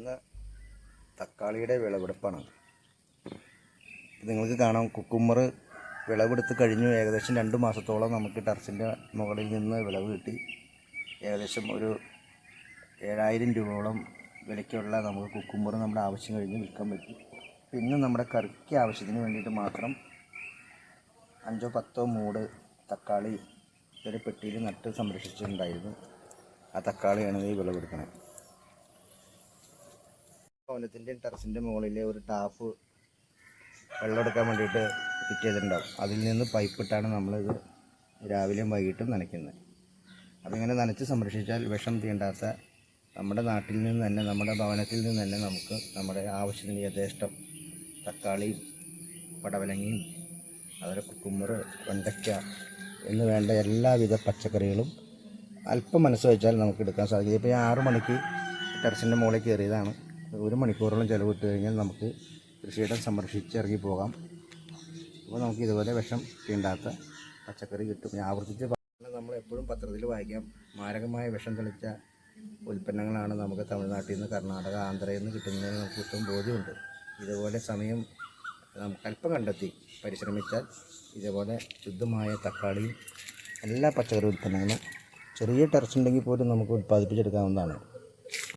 ഇന്ന് തക്കാളിയുടെ വിളവെടുപ്പാണ്. നിങ്ങൾക്ക് കാണാം കുക്കുമ്പർ വിളവെടുത്ത് കഴിഞ്ഞു. ഏകദേശം രണ്ട് മാസത്തോളം നമുക്ക് ടെറസിന്റെ മുകളിൽ നിന്ന് വിളവ് കിട്ടി. ഏകദേശം ഒരു ഏഴായിരം രൂപയോളം വിലയ്ക്കുള്ള നമുക്ക് കുക്കുമ്പർ നമ്മുടെ ആവശ്യം കഴിഞ്ഞ് വിൽക്കാൻ പറ്റി. പിന്നെ നമ്മുടെ കറിക്ക് ആവശ്യത്തിന് വേണ്ടിയിട്ട് മാത്രം അഞ്ചോ പത്തോ മൂട് തക്കാളി ഒരു പെട്ടിയിൽ നട്ട് സംരക്ഷിച്ചിട്ടുണ്ടായിരുന്നു. ആ തക്കാളിയാണ് ഈ വിളവെടുക്കണത് ഭവനത്തിന്റെയും ടെറസിന്റെ മുകളിലെ ഒരു ടാപ്പ് വെള്ളം എടുക്കാൻ വേണ്ടിയിട്ട് ഫിറ്റ് ചെയ്തിട്ടുണ്ടാവും. അതിൽ നിന്ന് പൈപ്പ് ഇട്ടാണ് നമ്മളിത് രാവിലെയും വൈകിട്ടും നനയ്ക്കുന്നത്. അപ്പം ഇങ്ങനെ നനച്ച് സംരക്ഷിച്ചാൽ വിഷം തീണ്ടാത്ത നമ്മുടെ നാട്ടിൽ നിന്ന് തന്നെ നമ്മുടെ ഭവനത്തിൽ നിന്ന് തന്നെ നമുക്ക് നമ്മുടെ ആവശ്യത്തിന് യഥേഷ്ടം തക്കാളിയും പടവലങ്ങയും അതുപോലെ കുക്കുമ്പർ വെണ്ടയ്ക്ക എന്ന് വേണ്ട എല്ലാവിധ പച്ചക്കറികളും അല്പം മനസ്സ് വെച്ചാൽ നമുക്ക് എടുക്കാൻ സാധിക്കും. ഇപ്പോൾ ഞാൻ ആറ് മണിക്ക് ടെറസിന്റെ മുകളിൽ കയറിയതാണ്. ഒരു മണിക്കൂറോളം ചിലവിട്ട് കഴിഞ്ഞാൽ നമുക്ക് കൃഷിയിടം സംരക്ഷിച്ച് ഇറങ്ങി പോകാം അപ്പോൾ നമുക്ക് ഇതുപോലെ വിഷം തീണ്ടാത്ത പച്ചക്കറി കിട്ടും. ആവർത്തിച്ച് നമ്മൾ എപ്പോഴും പത്രത്തിൽ വായിക്കാം. മാരകമായ വിഷം തെളിച്ച ഉൽപ്പന്നങ്ങളാണ് നമുക്ക് തമിഴ്നാട്ടിൽ നിന്ന് കർണാടക ആന്ധ്രയിൽ നിന്ന് കിട്ടുന്നതിന് നമുക്ക് ഒട്ടും ബോധ്യമുണ്ട്. ഇതുപോലെ സമയം നമുക്ക് അല്പം കണ്ടെത്തി പരിശ്രമിച്ചാൽ ഇതുപോലെ ശുദ്ധമായ തക്കാളിയും എല്ലാ പച്ചക്കറി ഉൽപ്പന്നങ്ങളും ചെറിയ ടെറസ് ഉണ്ടെങ്കിൽ പോലും നമുക്ക് ഉൽപ്പാദിപ്പിച്ചെടുക്കാവുന്നതാണ്.